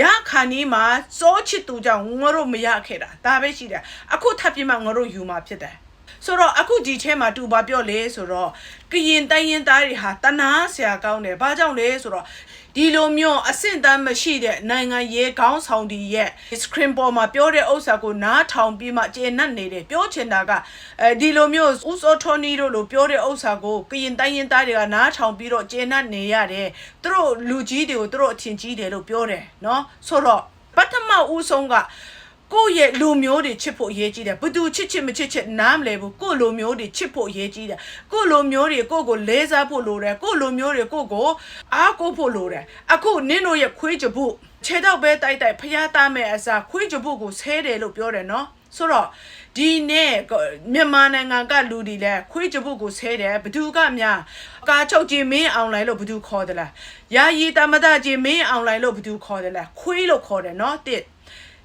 ရခါနီးမှာစောချစ်သူကြောင့်ငါတို့မရခဲ့တာဒါပဲရှိတယ်အခုထပ်ပြမှငါတို့ယူมาဖြစ်တယ် ဆိုတော့အခုဒီထဲမှာတူပါပြောလေဆိုတော့ကရင်တိုင်းရင်သားတွေဟာတနာဆရာကောင်းတယ်ဘာကြောင့်လဲဆိုတော့ဒီလိုမျိုးအဆင့်တန်းမရှိတဲ့နိုင်ငံရေးခေါင်းဆောင်ဒီရဲ့ screen ပေါ်မှာပြောတဲ့ဥစ္စာကိုနားထောင်ပြီးမှကျေနပ်နေတယ်ပြောချင်တာကအဲဒီလိုမျိုးဥစောထောနီတို့လိုပြောတဲ့ဥစ္စာကိုကရင်တိုင်းရင်သားတွေကနားထောင်ပြီးတော့ကျေနပ်နေရတယ်သူတို့လူကြီးတွေကိုသူတို့အထင်ကြီးတယ်လို့ပြောတယ်เนาะဆိုတော့ပထမဦးဆုံးက ကိုယ့်ရဲ့လူမျိုးတွေချစ်ဖို့အရေးကြီးတယ်ဘသူချစ်ချစ်မချစ်ချစ်နားမလဲဘူးကိုယ့်လူမျိုးတွေချစ်ဖို့အရေးကြီးတယ်ကိုယ့်လူမျိုးတွေကိုယ့်ကိုလေးစားဖို့လိုတယ်ကိုယ့်လူမျိုးတွေကိုယ့်ကိုအားကိုးဖို့လိုတယ်အခုနင်းတို့ရဲ့ခွေးကြပုခြေတော့ပဲတိုက်တိုက်ဖျားသားမဲ့အစားခွေးကြပုကိုဆဲတယ်လို့ပြောတယ်နော်ဆိုတော့ဒီနေ့မြန်မာနိုင်ငံကလူတွေလဲခွေးကြပုကိုဆဲတယ်ဘသူကများကာချုပ်ကြီးမင်းအောင်လိုက်လို့ဘသူခေါ်တယ်လားယာယီတမဒကြီးမင်းအောင်လိုက်လို့ဘသူခေါ်တယ်လားခွေးလို့ခေါ်တယ်နော်တစ်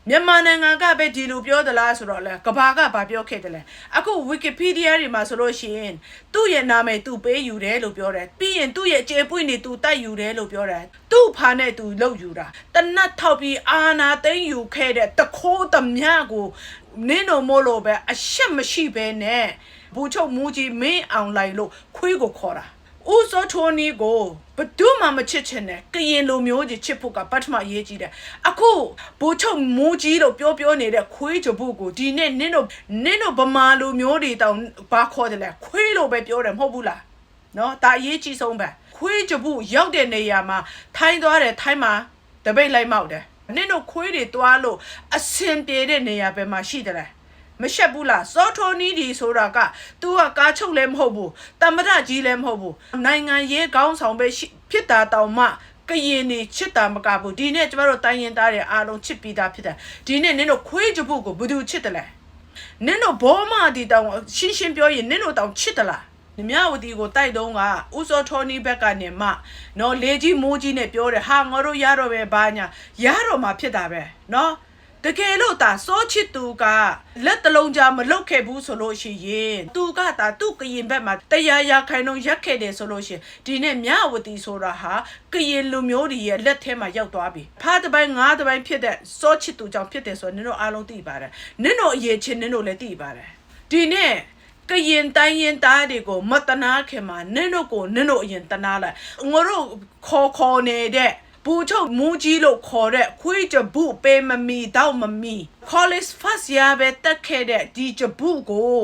မြန်မာနိုင်ငံကပဲဒီလိုပြောသလားဆိုတော့လဲကဘာကဘာပြောခဲ့တယ်လဲအခု Wikipedia တွေမှာဆိုလို့ရှိရင်သူ့ရဲ့နာမည်သူပေးယူတယ်လို့ပြောတယ်ပြီးရင်သူ့ရဲ့ကျေပွင့်နေသူတိုက်ယူတယ်လို့ပြောတယ်သူ့ဖာနဲ့သူလောက်ယူတာတနတ်ထောက်ပြီးအာနာသိမ့်ယူခဲ့တဲ့တခိုးသမျှကိုနင်းတော်မို့လို့ပဲအရှက်မရှိပဲနဲ့ဘူချုပ်မူကြီးမင်းအောင်လိုက်လို့ခွေးကိုခေါ်တာ ဦးစောထိုနီကိုဘယ်သူမှမချစ်ချင်နဲ့ကရင်လူမျိုးကြီးချစ်ဖို့ကပထမအရေးကြီးတယ်အခုဘိုးချုပ်မူကြီးလို့ပြောပြောနေတဲ့ခွေးကြပုကိုဒီနေ့နင်းတို့နင်းတို့ဗမာလူမျိုးတွေတောင်ဘာခေါ်တယ်လဲခွေးလို့ပဲပြောတယ်မဟုတ်ဘူးလားနော်ဒါအရေးကြီးဆုံးပဲခွေးကြပုရောက်တဲ့နေရာမှာထိုင်းသွားတယ်ထိုင်းမှာတပိတ်လိုက်မောက်တယ်နင်းတို့ခွေးတွေသွားလို့အစင်ပြေတဲ့နေရာပဲမှာရှိတယ်လဲ မရှက်ဘူးလားစောထိုနီးဒီဆိုတာက तू ကကားချုပ်လည်းမဟုတ်ဘူးတမရကြီးလည်းမဟုတ်ဘူးနိုင်ငံရေးခေါင်းဆောင်ပဲရှိဖြစ်တာတောင်မှကရင်နေချစ်တာမကဘူးဒီနေ့ကျမတို့တိုင်းရင်သားတွေအားလုံးချစ်ပြီးသားဖြစ်တယ်ဒီနေ့နင်တို့ခွေးကြဖို့ကိုဘယ်သူချစ်တယ်လဲနင်တို့ဘောမဒီတောင်ရှင်းရှင်းပြောရင်နင်တို့တောင်ချစ်တယ်လားမြဝတီကိုတိုက်တုံးကဥစောထောနီဘက်ကနေမှနော်လေကြီးမိုးကြီးနဲ့ပြောတယ်ဟာငါတို့ရတော့ပဲဘာညာရတော့မှဖြစ်တာပဲနော် တကယ်လို့ဒါစောချစ်သူကလက်တလုံးကြားမလုတ်ခဲ့ဘူးဆိုလို့ရှိရင်သူကဒါသူ့ကရင်ဘက်မှာတရားရခိုင်လုံးရက်ခဲ့တယ်ဆိုလို့ရှိရင်ဒီနေ့မြဝတီဆိုတာဟာကရင်လူမျိုးတွေရဲ့လက်ထဲမှာရောက်သွားပြီဖားတစ်ပိုင်းငါးတစ်ပိုင်းဖြစ်တဲ့စောချစ်သူကြောင့်ဖြစ်တယ်ဆိုတော့နင်တို့အားလုံးသိပါတယ်နင်တို့အရေးချင်းနင်တို့လည်းသိပါတယ်ဒီနေ့ကရင်တိုင်းရင်သားတွေကိုမတနာခင်မှာနင်တို့ကိုနင်တို့အရင်တနာလိုက်ငါတို့ခေါ်ခေါ်နေတဲ့ ဘူချုပ်မူကြီးလို့ခေါ်တဲ့ခွေးကြပုပေမမီတော့မမီ college first year ပဲတက်ခဲ့တဲ့ဒီကြပုကို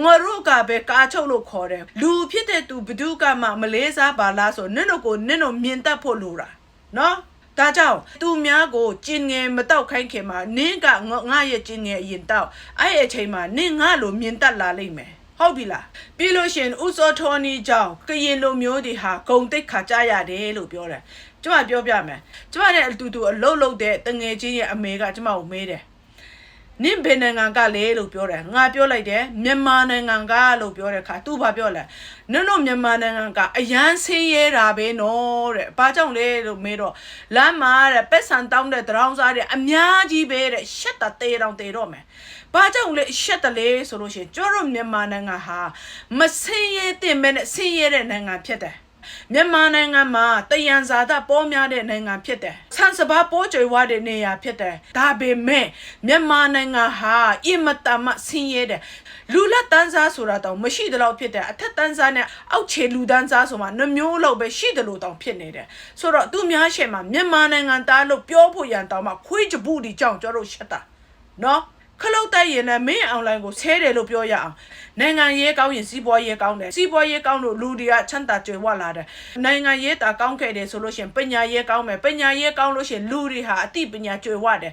ငါတို့ကပဲကာချုပ်လို့ခေါ်တယ်လူဖြစ်တဲ့သူဘယ်သူကမှမလေးစားပါလားဆိုနင့်တို့ကိုနင့်တို့မြင်တတ်ဖို့လိုတာနော်ဒါကြောင့်သူများကိုကျင်ငယ်မတောက်ခိုင်းခင်မှာနင်းကငါငါရဲ့ကျင်ငယ်အရင်တောက်အဲ့အချိန်မှာနင်းငါလိုမြင်တတ်လာလိမ့်မယ်ဟုတ်ပြီလားပြီးလို့ရှရင်ဥစောထောနီကြောင့်ကရင်လူမျိုးတွေဟာဂုံတိတ်ခါကြရတယ်လို့ပြောတယ် ကျမပြောပြမယ်ကျမနဲ့အတူတူအလုပ်လုပ်တဲ့တငယ်ချင်းရဲ့အမေကကျမကိုမေးတယ်နင့်ဘယ်နိုင်ငံကလဲလို့ပြောတယ်ငါပြောလိုက်တယ်မြန်မာနိုင်ငံကလို့ပြောတဲ့အခါသူဘာပြောလဲနင်တို့မြန်မာနိုင်ငံကအရန်ဆင်းရဲတာပဲနော်တဲ့ဘာကြောင့်လဲလို့မေးတော့လမ်းမှာတဲ့ပက်ဆန်တောင်းတဲ့တရောင်းစားတဲ့အများကြီးပဲတဲ့ရှက်တာတေးတောင်တေးတော့မယ်ဘာကြောင့်လဲရှက်တယ်လေဆိုလို့ရှိရင်ကျတို့မြန်မာနိုင်ငံဟာမဆင်းရဲတဲ့မဲ့နဲ့ဆင်းရဲတဲ့နိုင်ငံဖြစ်တယ် မြန်မာနိုင်ငံမှာတယံဇာတပေါ်များတဲ့နိုင်ငံဖြစ်တယ်။ဆန်စပါးပေါ်ကျွေဝတဲ့နေရာဖြစ်တယ်။ဒါပေမဲ့မြန်မာနိုင်ငံဟာအင်မတန်မှဆင်းရဲတယ်။လူလက်တန်းစားဆိုတာတောင်မရှိသလောက်ဖြစ်တယ်။အထက်တန်းစားနဲ့အောက်ခြေလူတန်းစားဆိုမှနှမျိုးလောက်ပဲရှိတယ်လို့တောင်ဖြစ်နေတယ်။ဆိုတော့သူများရှေ့မှာမြန်မာနိုင်ငံသားလို့ပြောဖို့ရန်တောင်မှခွေးကြပုဒီကြောင့်ကျွန်တော်တို့ရှက်တာ။နော် ခလုတ်တိုက်ရင်လည်းမင်းအွန်လိုင်းကိုဆဲတယ်လို့ပြောရအောင်နိုင်ငံရေးကောင်းရင်စီးပွားရေးကောင်းတယ်စီးပွားရေးကောင်းလို့လူတွေကချမ်းသာကြွယ်ဝလာတယ်နိုင်ငံရေးတာကောင်းခဲ့တယ်ဆိုလို့ရှိရင်ပညာရေးကောင်းမယ်ပညာရေးကောင်းလို့ရှိရင်လူတွေဟာအသိပညာကြွယ်ဝတယ်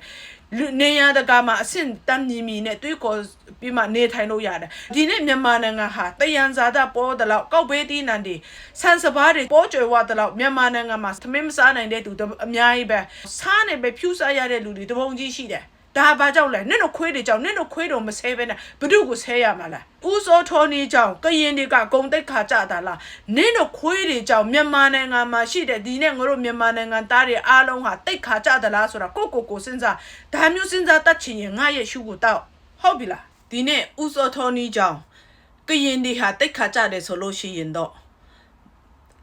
လူနေရတကာမှာအဆင့်တန်းမြင့်မြင့်နဲ့တွေးခေါ်ပြီးမှနေထိုင်လို့ရတယ်ဒီနေ့မြန်မာနိုင်ငံဟာတယံဇာတာပေါ်တယ်လို့ကောက်ပေးတီးနန်ဒီဆန်စပါးတွေပေါ်ကြွယ်ဝတယ်လို့မြန်မာနိုင်ငံမှာသမင်းမစားနိုင်တဲ့သူအများကြီးပဲစားနေပဲဖြူစားရတဲ့လူတွေတပုံကြီးရှိတယ် ဒါဘာကြောင့်လဲနင့်တို့ခွေးတွေကြောင့်နင့်တို့ခွေးတော်မဆဲပဲနဲ့ဘဒုကိုဆဲရမှာလားဦးစောထောနေကြောင့်ကရင်တွေကဂုံတိတ်ခါကြတာလားနင့်တို့ခွေးတွေကြောင့်မြန်မာနိုင်ငံမှာရှိတဲ့ဒီနဲ့ငါတို့မြန်မာနိုင်ငံသားတွေအားလုံးဟာတိတ်ခါကြတာလားဆိုတာကိုကိုကိုစဉ်းစားဒါမျိုးစဉ်းစားတတ်ချင်ရင်ငါရဲ့ရှုကိုတောက်ဟုတ်ပြီလားဒီနဲ့ဦးစောထောနေကြောင့်ကရင်တွေဟာတိတ်ခါကြတယ်ဆိုလို့ရှိရင်တော့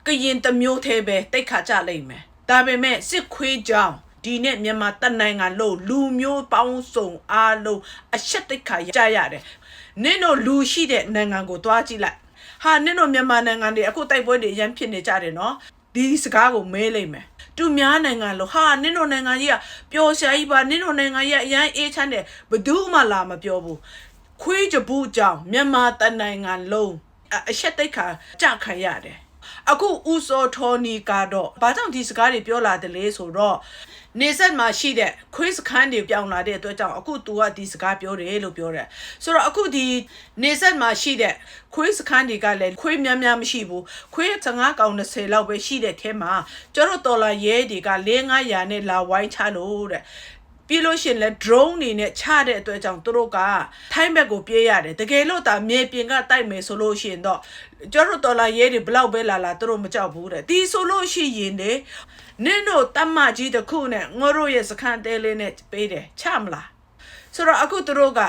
ကရင်တစ်မျိုးသေးပဲတိတ်ခါကြလိမ့်မယ်ဒါပေမဲ့စစ်ခွေးကြောင့် ဒီနဲ့မြန်မာတနိုင်ငံလုံးလူမျိုးပေါင်းစုံအားလုံးအရှက်တိတ်ခါကြရတယ်နင့်တို့လူရှိတဲ့နိုင်ငံကိုတွားကြည့်လိုက်ဟာနင့်တို့မြန်မာနိုင်ငံတွေအခုတိုက်ပွဲတွေရမ်းဖြစ်နေကြတယ်နော်ဒီစကားကိုမဲလိုက်မယ်သူများနိုင်ငံလို့ဟာနင့်တို့နိုင်ငံကြီးကပျော်ရှာကြီးပါနင့်တို့နိုင်ငံကြီးကအရန်အေးချမ်းတယ်ဘယ်သူမှလာမပြောဘူးခွေးကြဘူးကြောင့်မြန်မာတနိုင်ငံလုံးအအရှက်တိတ်ခါကြခံရတယ်အခုဦးစောထောနီကတော့ဘာကြောင့်ဒီစကားတွေပြောလာတယ်လဲဆိုတော့ နေဆက်မှာရှိတဲ့ခွေးစခန်းတွေပြောင်းလာတဲ့အတွက်ကြောင့်အခု तू ကဒီစကားပြောတယ်လို့ပြောတယ်ဆိုတော့အခုဒီနေဆက်မှာရှိတဲ့ခွေးစခန်းတွေကလည်းခွေးများများမရှိဘူးခွေး15ကောင်20လောက်ပဲရှိတဲ့ထဲမှာကျတော့တော်လာရဲတွေက4-500နဲ့လာဝိုင်းချလို့တဲ့ပြီးလို့ရှရင်လဲ drone နေနဲ့ချတဲ့အတွက်ကြောင့်သူတို့ကထိုင်းဘက်ကိုပြေးရတယ်တကယ်လို့ဒါမြေပြင်ကတိုက်မယ်ဆိုလို့ရှရင်တော့ကျတော့တော်လာရဲတွေဘလောက်ပဲလာလာသူတို့မကြောက်ဘူးတဲ့ဒီဆိုလို့ရှိရင်လေ နင်းတို့တတ်မကြီးတစ်ခုနဲ့ငါတို့ရဲ့စခန်းတဲလေးနဲ့ပေးတယ်ချမလားဆိုတော့အခုသူတို့က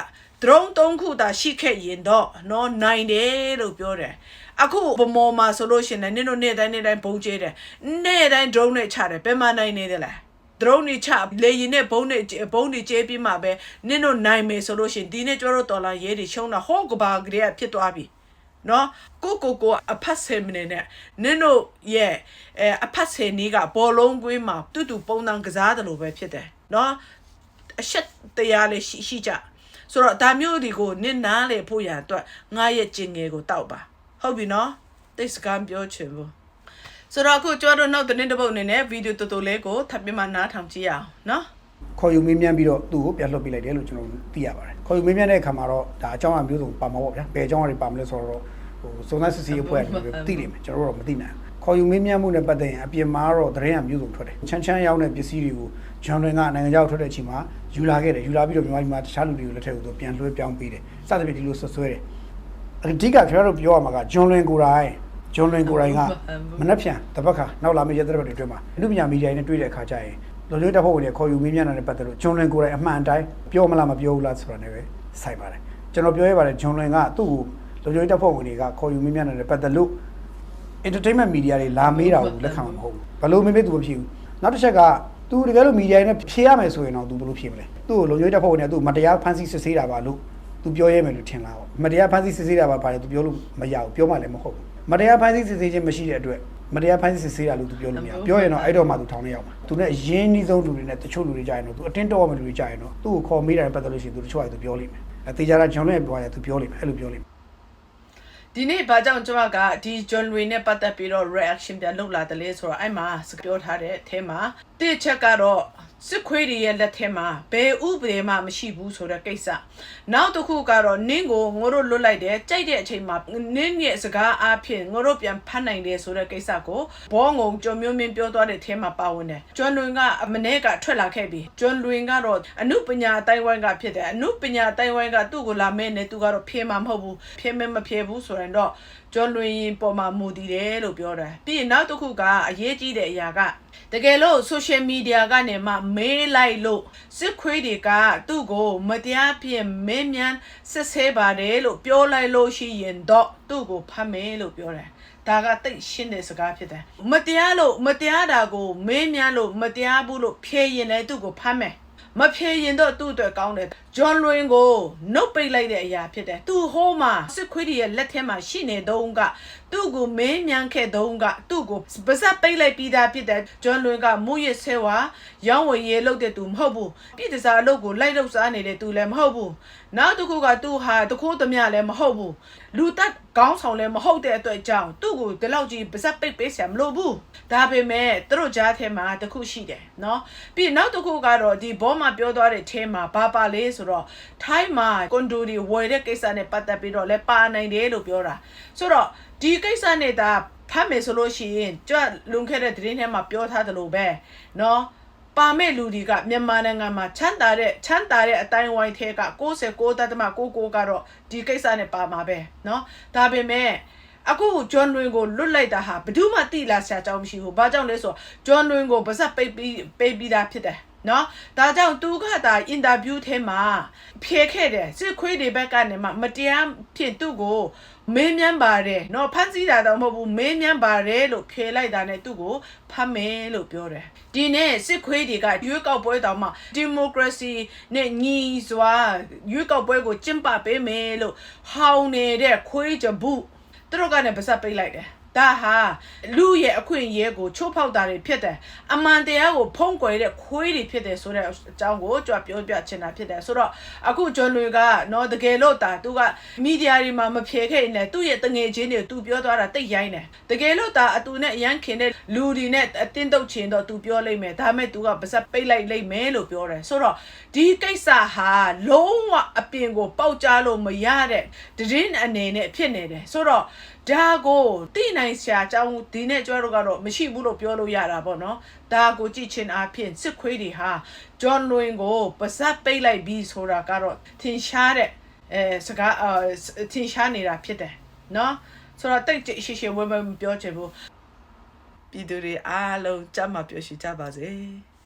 drone ၃ခုသာရှိခဲ့ရင်တော့နော်နိုင်တယ်လို့ပြောတယ်အခုဗမော်မှာဆိုလို့ရှရင်လည်းနင်းတို့နေ့တိုင်းနေ့တိုင်းဘုံကျဲတယ်နေ့တိုင်း drone နဲ့ချတယ်ဘယ်မှနိုင်နေတယ်လဲ drone တွေချလေရင်နဲ့ဘုံနဲ့ဘုံတွေကျဲပြီးမှပဲနင့်တို့နိုင်မယ်ဆိုလို့ရှရင်ဒီနေ့ကျတော့တော်လာရဲတွေရှုံးတာဟောကဘာကလေးကဖြစ်သွားပြီ နော်ကိုကိုကိုအဖတ်ဆယ်မနေနဲ့နင်တို့ရဲ့အဲအဖတ်ဆယ်နီးကဘောလုံးကွင်းမှာတူတူပုံတန်ကစားတယ်လို့ပဲဖြစ်တယ်နော်အရှက်တရားလေးရှိရှိကြဆိုတော့ဒါမျိုးတွေကိုနင်နားလေဖို့ရန်အတွက်ငါရဲ့ကျင်ငယ်ကိုတောက်ပါဟုတ်ပြီနော်တိတ်စကားပြောချင်ဘူးဆိုတော့အခုကျွန်တော်တို့နောက်သတင်းတစ်ပုဒ်အနေနဲ့ဗီဒီယိုတော်တော်လေးကိုထပ်ပြီးမှနားထောင်ကြည့်ရအောင်နော် ခေါ်ယူမေးမြန်းပြီးတော့သူ့ကိုပြန်လွှတ်ပေးလိုက်တယ်လို့ကျွန်တော်တို့သိရပါတယ်ခေါ်ယူမေးမြန်းတဲ့အခါမှာတော့ဒါအကြောင်းအမျိုးစုံပါမှာပေါ့ဗျာဘယ်အကြောင်းအရာပါမလဲဆိုတော့ဟိုစုံစမ်းစစ်ဆေးရေးအဖွဲ့ကနေပြီးသိလိမ့်မယ်ကျွန်တော်တို့တော့မသိနိုင်ဘူးခေါ်ယူမေးမြန်းမှုနဲ့ပတ်သက်ရင်အပြင်မှာတော့သတင်းအမျိုးစုံထွက်တယ်ချမ်းချမ်းရောက်တဲ့ပစ္စည်းတွေကိုဂျွန်လွင်ကနိုင်ငံခြားထွက်တဲ့အချိန်မှာယူလာခဲ့တယ်ယူလာပြီးတော့မြန်မာပြည်မှာတခြားလူတွေကိုလက်ထက်ကိုသူပြန်လွှဲပြောင်းပေးတယ်စသဖြင့်ဒီလိုဆွဆွဲတယ်အဓိကကျွန်တော်တို့ပြောရမှာကဂျွန်လွင်ကိုယ်တိုင်ဂျွန်လွင်ကိုယ်တိုင်ကမနှက်ဖြန်တပတ်ခါနောက်လာမယ့်ရက်သတ္တပတ်တွေအတွင်းမှာအမှုပညာမီဒီယာနဲ့တွေ့တဲ့အခါကျရင် လုံခြုံရေးတပ်ဖွဲ့ဝင်တွေခေါ်ယူမေးမြန်းတာနဲ့ပတ်သက်လို့ဂျွန်လွင်ကိုယ်တိုင်အမှန်တိုင်းပြောမလားမပြောဘူးလားဆိုတာနဲ့ပဲဆိုင်ပါတယ်ကျွန်တော်ပြောရပါတယ်ဂျွန်လွင်ကသူ့ကိုလုံခြုံရေးတပ်ဖွဲ့ဝင်တွေကခေါ်ယူမေးမြန်းတာနဲ့ပတ်သက်လို့ entertainment media တွေလာမေးတာကိုလက်ခံမှာမဟုတ်ဘူးဘယ်လိုမေးမေးသူမဖြစ်ဘူးနောက်တစ်ချက်ကသူတကယ်လို့ media တွေနဲ့ဖြေရမယ်ဆိုရင်တော့သူဘယ်လိုဖြေမလဲသူ့ကိုလုံခြုံရေးတပ်ဖွဲ့ဝင်တွေကသူ့မတရားဖမ်းဆီးစစ်ဆေးတာပါလို့သူပြောရဲမယ်လို့ထင်လားပေါ့မတရားဖမ်းဆီးစစ်ဆေးတာပါပါတယ်သူပြောလို့မရဘူးပြောမှလည်းမဟုတ်ဘူးမတရားဖမ်းဆီးစစ်ဆေးခြင်းမရှိတဲ့အတွက် မတရားဖမ်းဆီးစစ်ဆေးတာလို့သူပြောလို့မရဘူးပြောရင်တော့အဲ့တော့မှသူထောင်ထဲရောက်မှာသူနဲ့အရင်းနှီးဆုံးလူတွေနဲ့တချို့လူတွေကြာရင်တော့သူအတင်းတော့မှလူတွေကြာရင်တော့သူ့ကိုခေါ်မေးတာနဲ့ပတ်သက်လို့ရှိရင်သူတချို့ကသူပြောလိမ့်မယ်အဲတေချာတာဂျွန်လွင်ပြောရတယ်သူပြောလိမ့်မယ်အဲ့လိုပြောလိမ့်မယ်ဒီနေ့ဘာကြောင့်ကျွန်မကဒီ John Ray နဲ့ပတ်သက်ပြီးတော့ reaction ပြန်လုပ်လာတယ်လေဆိုတော့အဲ့မှာစပြောထားတဲ့အထဲမှာတစ်ချက်ကတော့ စစ်ခွေးတွေရဲ့လက်ထဲမှာဘယ်ဥပဒေမှမရှိဘူးဆိုတဲ့ကိစ္စနောက်တစ်ခုကတော့နင်းကိုငိုတို့လွတ်လိုက်တယ်ကြိုက်တဲ့အချိန်မှာနင်းရဲ့စကားအားဖြင့်ငိုတို့ပြန်ဖတ်နိုင်တယ်ဆိုတဲ့ကိစ္စကိုဘောငုံကျော်မျိုးမင်းပြောသွားတဲ့အဲမှာပါဝင်တယ်ကျွမ်းလွင်ကအမနဲ့ကထွက်လာခဲ့ပြီကျွမ်းလွင်ကတော့အမှုပညာအတိုင်းဝိုင်းကဖြစ်တယ်အမှုပညာအတိုင်းဝိုင်းကသူ့ကိုလာမဲနေသူကတော့ဖြေမှာမဟုတ်ဘူးဖြေမဲမဖြေဘူးဆိုရင်တော့ကျွမ်းလွင်ပေါ်မှာမူတည်တယ်လို့ပြောတယ်ပြီးရင်နောက်တစ်ခုကအရေးကြီးတဲ့အရာက တကယ်လို့ social media ကနေမှမေးလိုက်လို့စစ်ခွေးတွေကသူ့ကိုမတရားဖြင့်မင်းမြန်စစ်ဆဲပါတယ်လို့ပြောလိုက်လို့ရှိရင်တော့သူ့ကိုဖမ်းမယ်လို့ပြောတယ်ဒါကတိတ်ရှင်းတဲ့စကားဖြစ်တယ်မတရားလို့မတရားတာကိုမင်းမြန်လို့မတရားဘူးလို့ဖြေရင်လည်းသူ့ကိုဖမ်းမယ် မဖြေရင်တော့သူ့အတွက်ကောင်းတယ်ဂျွန်လွင်ကိုနှုတ်ပိတ်လိုက်တဲ့အရာဖြစ်တယ်သူဟိုးမှာစစ်ခွေးတွေရဲ့လက်ထဲမှာရှိနေတော့ကသူ့ကိုမင်းမြန်ခဲ့တော့ကသူ့ကိုပါဇက်ပိတ်လိုက်ပြီးသားဖြစ်တယ်ဂျွန်လွင်ကမူရစ်ဆဲဝါရောင်းဝယ်ရေးလုပ်တဲ့သူမဟုတ်ဘူးပြည်တစားအလုပ်ကိုလိုက်လုပ်စားနေတဲ့သူလည်းမဟုတ်ဘူးနောက်တစ်ခုကသူဟာတခိုးသမျှလည်းမဟုတ်ဘူးလူတက်ကောင်းဆောင်လည်းမဟုတ်တဲ့အတွက်ကြောင့်သူ့ကိုဒီလောက်ကြီးပါဇက်ပိတ်ပေးဆရာမလိုဘူး ဒါပေမဲ့သူတို့ကြားထဲမှာတစ်ခုရှိတယ်နော်ပြီးနောက်တစ်ခုကတော့ဒီဘောမှာပြောသွားတဲ့ထဲမှာဘာပါလဲဆိုတော့ထိုင်းမှာကွန်ဒိုတွေဝယ်တဲ့ကိစ္စနဲ့ပတ်သက်ပြီးတော့လည်းပါနိုင်တယ်လို့ပြောတာဆိုတော့ဒီကိစ္စနဲ့ဒါဖတ်မယ်ဆိုလို့ရှိရင်ကြွလွန်ခဲ့တဲ့သတင်းထဲမှာပြောထားသလိုပဲနော်ပါမဲ့လူတွေကမြန်မာနိုင်ငံမှာချမ်းသာတဲ့ချမ်းသာတဲ့အတိုင်းဝိုင်းထဲက69.99ကတော့ဒီကိစ္စနဲ့ပါမှာပဲเนาะဒါပေမဲ့ အခုဂျွန်လွင်ကိုလွတ်လိုက်တာဟာဘယ်သူမှတိလာဆရာကြောင်းမရှိဘူး။ဘာကြောင့်လဲဆိုတော့ဂျွန်လွင်ကိုပါဇက်ပိတ်ပြီးပိတ်ပြီးသားဖြစ်တယ်။နော်ဒါကြောင့်သူကဒါအင်တာဗျူးထဲမှာဖြေခဲ့တယ်စစ်ခွေးတွေဘက်ကနေမှမတရားဖြစ်သူ့ကိုမင်းမြန်းပါတယ်နော်ဖမ်းဆီးတာတော့မဟုတ်ဘူးမင်းမြန်းပါတယ်လို့ဖြေလိုက်တာနဲ့သူ့ကိုဖမ်းမယ်လို့ပြောတယ်ဒီနေ့စစ်ခွေးတွေကရွေးကောက်ပွဲတောင်မှဒီမိုကရေစီနဲ့ညီစွာရွေးကောက်ပွဲကိုကျင့်ပပေးမယ်လို့ဟောင်းနေတဲ့ခွေးကြဘူး သူတို့ကနေပါစပ်ပိတ်လိုက်တယ် ဒါဟာလူရဲ့အခွင့်အရေးကိုချိုးဖောက်တာတွေဖြစ်တယ်အမှန်တရားကိုဖုံးကွယ်တဲ့ခွေးတွေဖြစ်တယ်ဆိုတဲ့အကြောင်းကိုကြွပြောပြချင်တာဖြစ်တယ်ဆိုတော့အခုဂျွန်လွေကနော်တကယ်လို့တာသူကမီဒီယာတွေမှာမဖြေခဲ့ရင်လည်းသူ့ရဲ့တငယ်ချင်းတွေသူပြောသွားတာတိတ်ရိုင်းတယ်တကယ်လို့တာအတူနဲ့အရန်ခင်တဲ့လူတွေနဲ့အတင်းတုတ်ချင်တော့သူပြောလိုက်မယ်ဒါမဲ့သူကပါစပ်ပိတ်လိုက်လိမ့်မယ်လို့ပြောတယ်ဆိုတော့ဒီကိစ္စဟာလုံးဝအပြင်ကိုပေါက်ကြားလို့မရတဲ့တည်င်းအနေနဲ့ဖြစ်နေတယ်ဆိုတော့ ဒါကိုတိနိုင်ဆရာအကြောင်းဒီနဲ့ကျွဲတို့ကတော့မရှိဘူးလို့ပြောလို့ရတာပေါ့နော်ဒါကိုကြည့်ချင်းအားဖြင့်စစ်ခွေးတွေဟာဂျွန်လွင်ကိုပါဇက်ပိတ်လိုက်ပြီးဆိုတာကတော့ထင်ရှားတဲ့အဲစကားအထင်ရှားနေတာဖြစ်တယ်နော်ဆိုတော့တိတ်ရှိရှိဝဲဝဲမပြောချင်ဘူးပြည်သူတွေအားလုံးကြမ်းမှပြောရှိကြပါစေ